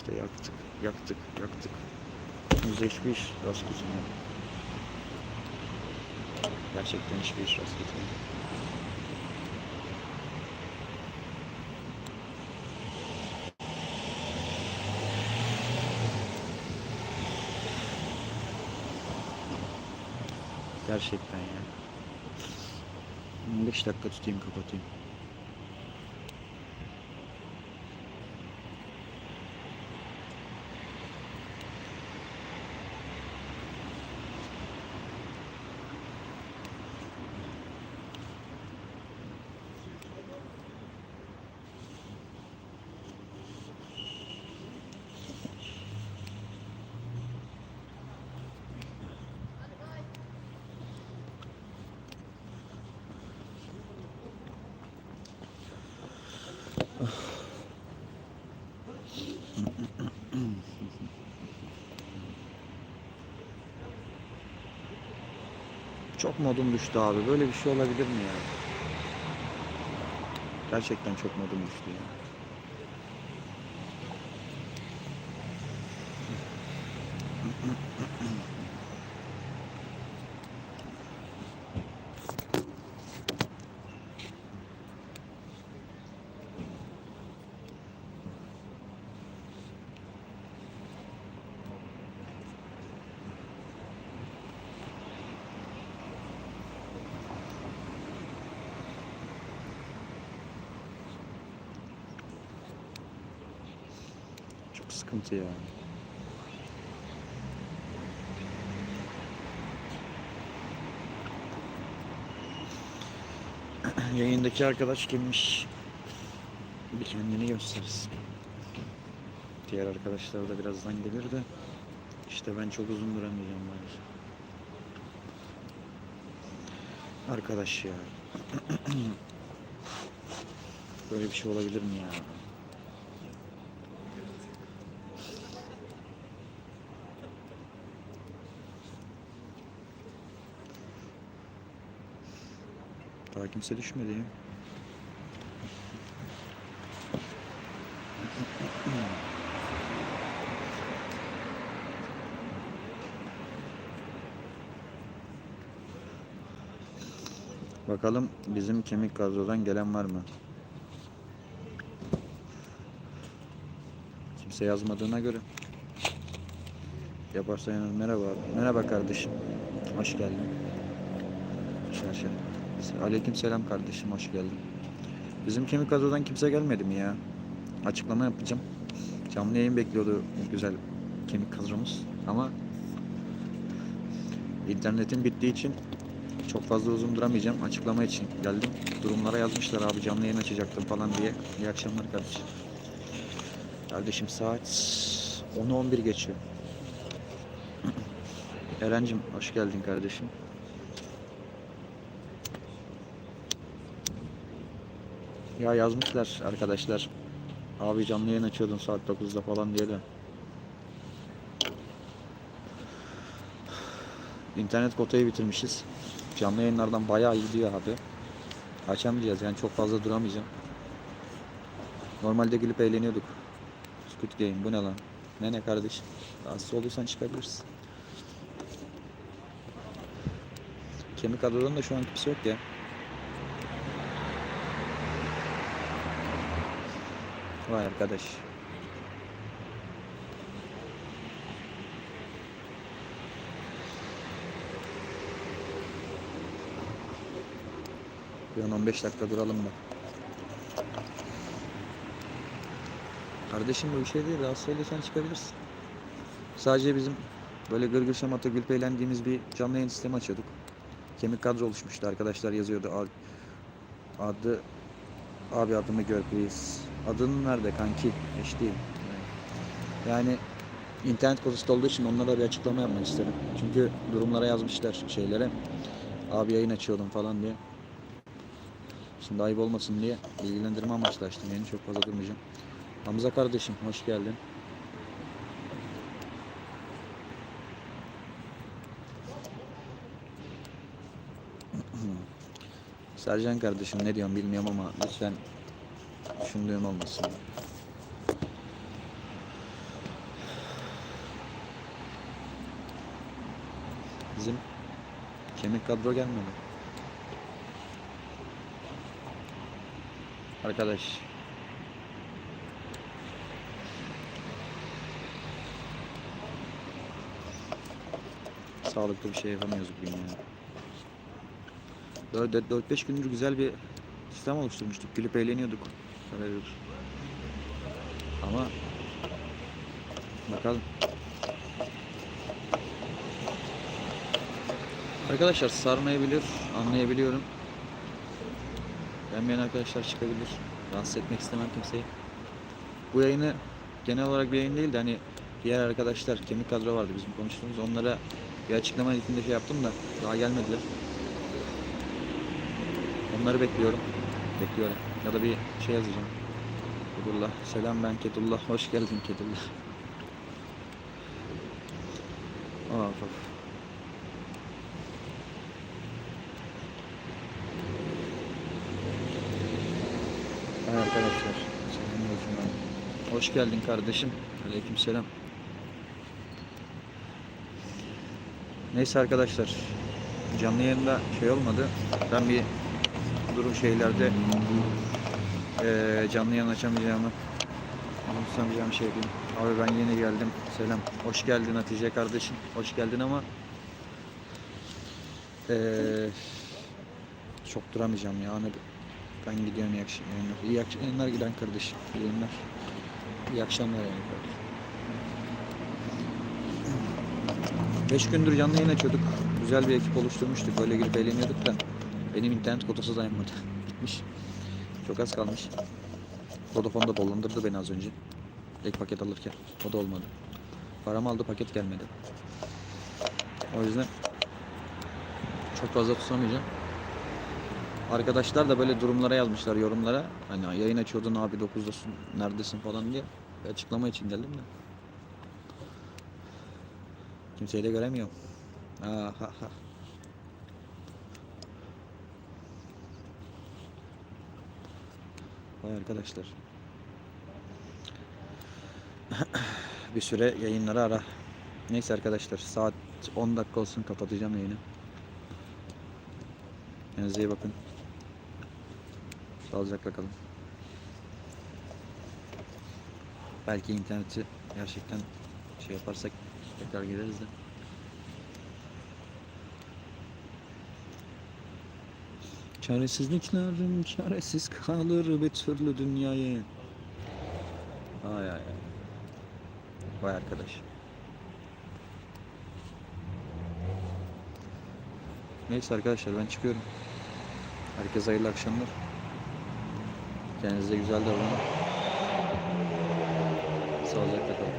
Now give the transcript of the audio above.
işte yaktık, yaktık, yaktık. Hiçbir iş rast gitmiyor. Gerçekten hiçbir iş rast gitmiyor. Gerçekten ya. 5 dakika tutayım kapatayım. Çok modum düştü abi. Böyle bir şey olabilir mi ya? Gerçekten çok modum düştü ya. Çok sıkıntı ya. Yayındaki arkadaş kimmiş? Bir kendini göstersin. Diğer arkadaşlar da birazdan gelir de işte ben çok uzun duramayacağım maalesef. Arkadaş ya. Böyle bir şey olabilir mi ya? Daha kimse düşmedi ya. Bakalım bizim kemik kadrodan gelen var mı? Kimse yazmadığına göre. Yaparsa yanır. Merhaba. Merhaba kardeşim. Hoş geldin. Şaşa. Aleyküm selam kardeşim. Hoş geldin. Bizim kemik kadrodan kimse gelmedi mi ya? Açıklama yapacağım. Canlı yayın bekliyordu güzel kemik kadromuz. Ama internetin bittiği için çok fazla uzun duramayacağım. Açıklama için geldim. Durumlara yazmışlar abi canlı yayın açacaktım falan diye. İyi akşamlar kardeşim. Kardeşim saat 10'u 11 geçiyor. Erencim hoş geldin kardeşim. Ya yazmışlar arkadaşlar. Abi canlı yayın açıyordun saat 9'da falan diye de. İnternet kotayı bitirmişiz. Canlı yayınlardan bayağı iyi gidiyor abi. Açamayacağız yani çok fazla duramayacağım. Normalde gülüp eğleniyorduk. Squid Game bu ne lan? Ne ne kardeşim? Rahatsız olduysan çıkabilirsin. Kemik kadrodan da şu an kimse yok ya. Vay arkadaş. Bir 10-15 dakika duralım da. Kardeşim bu bir şey değil. Rahatsız olduysan çıkabilirsin. Sadece bizim böyle gırgır şamata gülüp eğlendiğimiz bir canlı yayın sistemi açıyorduk. Kemik kadro oluşmuştu. Arkadaşlar yazıyordu. Ad- Adı abi adımı gör. Adın nerede kanki? HD. Yani internet kodası olduğu için onlara bir açıklama yapmak istedim. Çünkü durumlara yazmışlar şeylere. Abi yayın açıyordum falan diye. Şimdi ayıp olmasın diye bilgilendirme amaçlı açtım. Yani çok fazla durmayacağım. Hamza kardeşim hoş geldin. Sercan kardeşim ne diyorsun bilmiyorum ama lütfen Şunluğum olmasın. Bizim kemik kadro gelmedi. Arkadaş sağlıklı bir şey yapamıyoruz bugün ya. 4-5 gündür güzel bir sistem oluşturmuştuk. Gülüp eğleniyorduk. Sarayıyoruz. Ama bakalım. Arkadaşlar sarmayabilir, anlayabiliyorum. Beğenmeyen arkadaşlar çıkabilir. Rahatsız etmek istemem kimseyi. Bu yayını genel olarak bir yayın değil de hani diğer arkadaşlar kemik kadro vardı bizim konuştuğumuz. Onlara bir açıklama niteliğinde şey yaptım da daha gelmediler. Onları bekliyorum. Bekliyorum. Ya da bir şey yazacağım. Kedullah. Selam ben Kedullah. Hoş geldin Kedullah. Of of. Arkadaşlar. Hoş geldin kardeşim. Aleykümselam. Neyse arkadaşlar. Canlı yayında şey olmadı. Ben bir durum şeylerde eee canlı yayın açamayacağımı anımsamayacağım şey diyeyim. Abi ben yeni geldim. Selam. Hoş geldin Hatice kardeşim. Hoş geldin ama eee çok duramayacağım ya. Hani ben gidiyorum iyi akşamlar. İyi akşamlar giden kardeşim. İyi yayınlar. İyi akşamlar yani kardeşim. Beş gündür canlı yayın açıyorduk. Güzel bir ekip oluşturmuştuk. Böyle girip eğleniyorduk da benim internet kotası dayanmadı. Bitmiş. Çok az kalmış. Vodafone da dolandırdı beni az önce. Ek paket alırken. O da olmadı. Paramı aldı paket gelmedi. O yüzden çok fazla tutamayacağım. Arkadaşlar da böyle durumlara yazmışlar yorumlara. Hani yayın açıyordun abi 9'dasın neredesin falan diye. Bir açıklama için geldim de. Kimseyi de göremiyorum. Aa, ha, ha. Vay arkadaşlar. bir süre yayınları ara. Neyse arkadaşlar saat 10 dakika olsun kapatacağım yayını. Kendinize iyi bakın. Sağlıcakla kalın. Belki interneti gerçekten şey yaparsak tekrar gireriz de. Çaresizliklerim çaresiz kalır bir türlü dünyayı. Ay ay ay. Vay arkadaş. Neyse arkadaşlar ben çıkıyorum. Herkese hayırlı akşamlar. Kendinize güzel davranın. Sağlıcakla kalın.